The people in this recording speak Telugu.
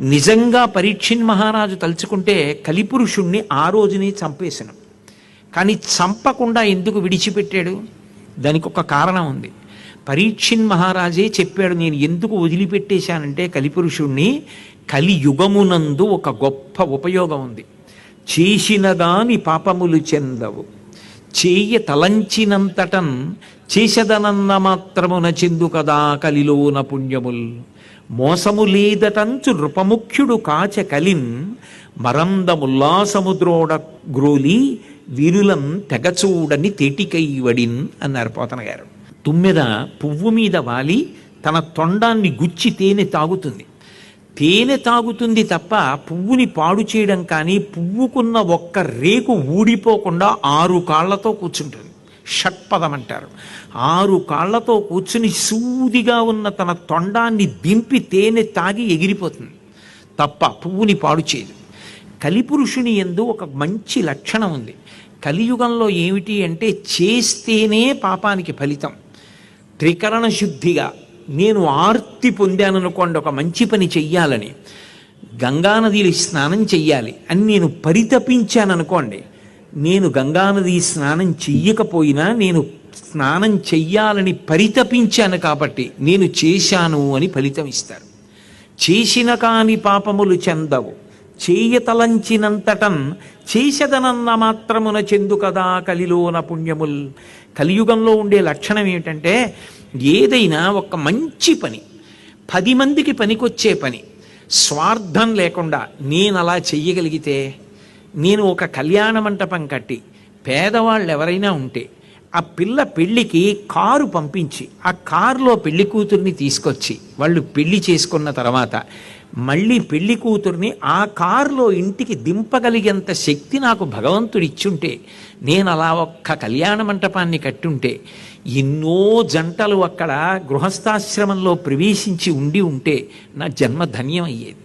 నిజంగా పరీక్షిన్ మహారాజు తలుచుకుంటే కలిపురుషుణ్ణి ఆ రోజునే చంపేశాను కానీ చంపకుండా ఎందుకు విడిచిపెట్టాడు? దానికి ఒక కారణం ఉంది. పరీక్షిన్ మహారాజే చెప్పాడు నేను ఎందుకు వదిలిపెట్టేశానంటే కలిపురుషుణ్ణి కలియుగమునందు ఒక గొప్ప ఉపయోగం ఉంది. చేసిన దాని పాపములు చెందవు. చేయ తలంచినంతటన్ చేసదనన్న మాత్రమున చెందు కదా కలిలోన పుణ్యముల్. మోసము లేదటంచు నృపముఖ్యుడు కాచ కలిన్. మరందముల్లాసముద్రోడ గ్రోలి వీరులం తెగచూడని తేటికైవడిన్ అన్నారు పోతన గారు. తుమ్మెద పువ్వు మీద వాలి తన తొండాన్ని గుచ్చి తేనె తాగుతుంది. తేనె తాగుతుంది తప్ప పువ్వుని పాడు చేయడం కానీ పువ్వుకున్న ఒక్క రేకు ఊడిపోకుండా ఆరు కాళ్ళతో కూర్చుంటుంది. షట్పదం అంటారు. ఆరు కాళ్ళతో కూర్చుని సూదిగా ఉన్న తన తొండాన్ని దింపి తేనె తాగి ఎగిరిపోతుంది. తప్ప పువ్వుని పాడు చేయదు. కలిపురుషుని ఎందు ఒక మంచి లక్షణం ఉంది. కలియుగంలో ఏమిటి అంటే చేస్తేనే పాపానికి ఫలితం. త్రికరణ శుద్ధిగా నేను ఆర్తి పొందాననుకోండి ఒక మంచి పని చెయ్యాలని గంగానదిలో స్నానం చెయ్యాలి అని నేను పరితపించాననుకోండి నేను గంగానది స్నానం చెయ్యకపోయినా నేను స్నానం చెయ్యాలని పరితపించాను కాబట్టి నేను చేశాను అని ఫలితం ఇస్తారు. చేసిన కాని పాపములు చెందవు. చేయతలంచినంతటన్ చేసదనన్న మాత్రమున చెందు కదా కలిలోన పుణ్యముల్. కలియుగంలో ఉండే లక్షణం ఏమిటంటే ఏదైనా ఒక మంచి పని పది మందికి పనికొచ్చే పని స్వార్థం లేకుండా నేను అలా చెయ్యగలిగితే నేను ఒక కళ్యాణ మంటపం కట్టి పేదవాళ్ళు ఎవరైనా ఉంటే ఆ పిల్ల పెళ్ళికి కారు పంపించి ఆ కారులో పెళ్ళి కూతుర్ని తీసుకొచ్చి వాళ్ళు పెళ్ళి చేసుకున్న తర్వాత మళ్ళీ పెళ్ళి కూతుర్ని ఆ కారులో ఇంటికి దింపగలిగేంత శక్తి నాకు భగవంతుడు ఇచ్చుంటే నేను అలా ఒక్క కళ్యాణ మంటపాన్ని కట్టుంటే ఎన్నో జంటలు అక్కడ గృహస్థాశ్రమంలో ప్రవేశించి ఉండి ఉంటే నా జన్మ ధన్యం అయ్యేది